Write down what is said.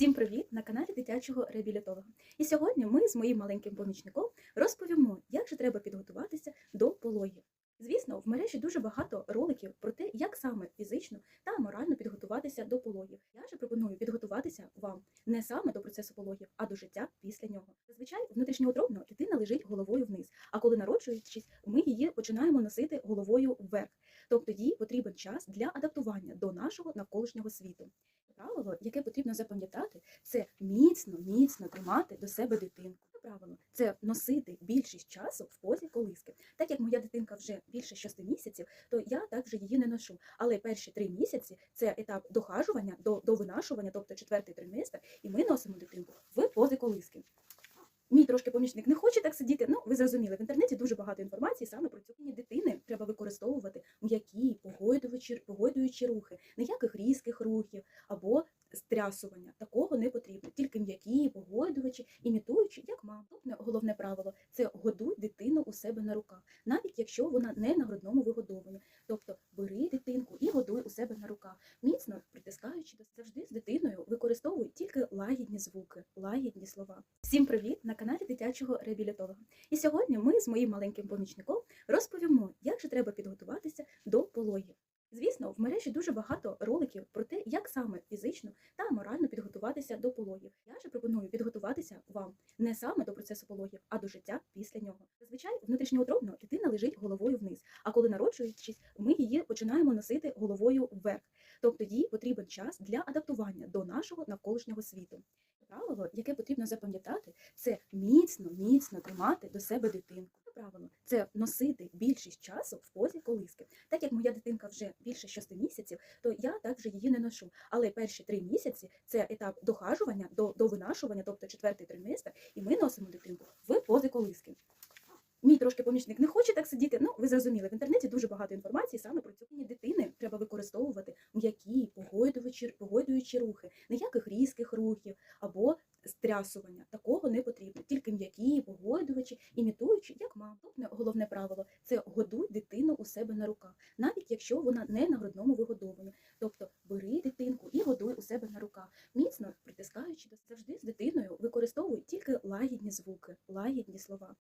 Всім привіт на каналі дитячого реабілітолога. І сьогодні ми з моїм маленьким помічником розповімо, як же треба підготуватися до пологів. Звісно, в мережі дуже багато роликів про те, як саме фізично та морально підготуватися до пологів. Я же пропоную підготуватися вам не саме до процесу пологів, а до життя після нього. Зазвичай внутрішньоутробно дитина лежить головою вниз, а коли народжуючись, ми її починаємо носити головою вверх. Тобто їй потрібен час для адаптування до нашого навколишнього світу. Правило, яке потрібно запам'ятати, це міцно, міцно тримати до себе дитинку. Правило це носити більшість часу в позі колиски. Так як моя дитинка вже більше 6 місяців, то я також її не ношу. Але перші три місяці це етап дохажування до, до винашування, тобто четвертий триместр, і ми носимо дитинку в пози колиски. Мій трошки помічник не хоче так сидіти. Ну, ви зрозуміли, в інтернеті дуже багато інформації саме про цю дитини. Треба використовувати м'які, погойдуючі, погойдуючі рухи, ніяких різких рухів або стрясування. Такого не потрібно. Тільки м'які, погойдувачі, імітуючи, як мама. Наступне головне правило це годуй дитину у себе на руках, навіть якщо вона не на грудному вигодовуванні. Тобто бери дитинку і годуй у себе на руках, міцно притискаючи завжди з дитиною, використовуй тільки лагідні звуки, лагідні слова. Всім привіт на каналі дитячого реабілітолога. І сьогодні ми з моїм маленьким помічником розповімо, як же треба підготуватися до пологів. Звісно, в мережі дуже багато роликів про те, як саме фізично та морально підготуватися до пологів. Я же пропоную підготуватися вам не саме до процесу пологів, а до життя після нього. Зазвичай внутрішньоутробно дитина лежить головою вниз, а коли народжуючись, ми її починаємо носити головою вверх. Тобто їй потрібен час для адаптування до нашого навколишнього світу. Правило, яке потрібно запам'ятати, це міцно, міцно тримати до себе дитинку. Правило це носити більшість часу в позі колиски. Так як моя дитинка вже більше 6 місяців, то я також її не ношу. Але перші три місяці це етап дохажування до, до винашування, тобто четвертий триместр, і ми носимо дитинку в пози колиски. Мій трошки помічник не хоче так сидіти. Ну, ви зрозуміли, в інтернеті дуже багато інформації саме про цю дитини. Треба використовувати м'які, погойдуючі, погойдуючі рухи, ніяких різких рухів або стрясування. Такого не потрібно. Тільки м'які, погойдувачі, імітуючи, як мама. Головне правило це годуй дитину у себе на руках, навіть якщо вона не на грудному вигодовуванні. Тобто бери дитинку і годуй у себе на руках, міцно притискаючи завжди з дитиною, використовуй тільки лагідні звуки, лагідні слова.